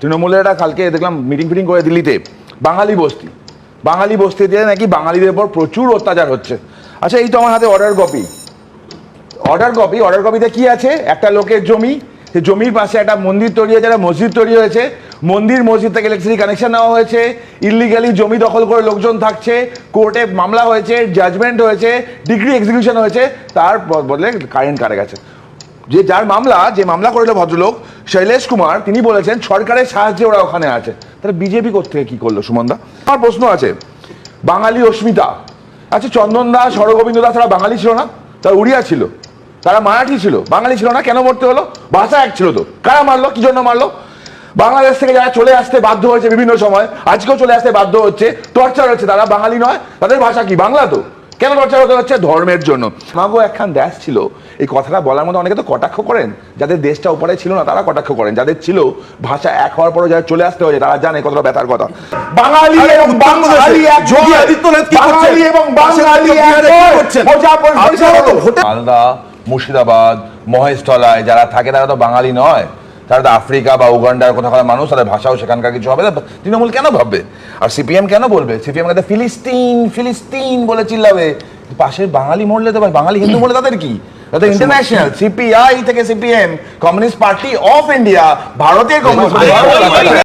তৃণমূলেরা কালকে দেখলাম meeting fitting করে দিল্লিতে। বাঙালি বস্তি। বাঙালি বস্তিতে নাকি বাঙালিদের উপর প্রচুর অত্যাচার হচ্ছে। আচ্ছা এই তো আমার হাতে order copy order copy order কপিতে কি আছে? একটা লোকের জমি, সে জমির পাশে একটা মন্দির তৈরি হয়েছে, একটা মসজিদ তৈরি হয়েছে। মন্দির, মসজিদ থেকে ইলেকট্রিসিটি কানেকশন নেওয়া হয়েছে। ইলিগালি জমি দখল করে লোকজন থাকছে। কোর্টে মামলা হয়েছে জাজমেন্ট হয়েছে ডিগ্রি এক্সিকিউশন হয়েছে। তার বদলে কারেন্ট কারে গেছে। যে যার মামলা, যে মামলা করেছিল ভদ্রলোক, শৈলেশ কুমার, তিনি বলেছেন, সরকারের সাহায্যে ওরা ওখানে আছে। তাহলে বিজেপি থেকে কি করল, সুমনদা? আমার প্রশ্ন আছে, বাঙালি অস্মিতা আচ্ছা চন্দন দাস, হরগোবিন্দ দাস, তারা বাঙালি ছিল না? তারা উড়িয়া ছিল। তারা মারাঠি ছিল। বাঙালি ছিল না? কেন মরতে হলো? ভাষা এক ছিল তো। কারা মারলো? কি জন্য মারলো? বাংলাদেশ থেকে যারা চলে আসতে বাধ্য হয়েছে বিভিন্ন সময়, আজকেও চলে আসতে বাধ্য হচ্ছে টর্চার হচ্ছে তারা। বাঙালি নয়, তাদের ভাষা কি? বাংলা তো। কেন হতে হচ্ছে? ধর্মের জন্য। মাগো একখান দেশ ছিল। এই কথাটা বলার মধ্যে অনেকে তো কটাক্ষ করেন। যাদের দেশটা উপরে ছিল না তারা কটাক্ষ করেন। যাদের ছিল ভাষা এক হওয়ার পরে যারা চলে আসতে হয়েছে তারা জানে কতটা ব্যথার কথা। বাঙালি এবং বাঙালি এক যোগী আদিত্যনাথ কি করছেন? বাঙালি এবং বাঙালি মালদা মুর্শিদাবাদ মহেশতলায় যারা থাকে তারা তো বাঙালি নয়। তারা আফ্রিকা বা উগান্ডার কোথাকার মানুষ তাদের ভাষাও সেখানকার কিছু হবে তৃণমূল কেন ভাববে? আর সিপিএম কেন বলবে? সিপিএম কাছে ফিলিস্তিন ফিলিস্তিন বলে চিল্লাবে। পাশের বাঙালি মরলে তো ভাই বাঙালি হিন্দু মরলে তাদের কি? তাদের ইন্টারন্যাশনাল সিপিআই থেকে CPM communist party of India ভারতের কমিউনিস্ট পার্টি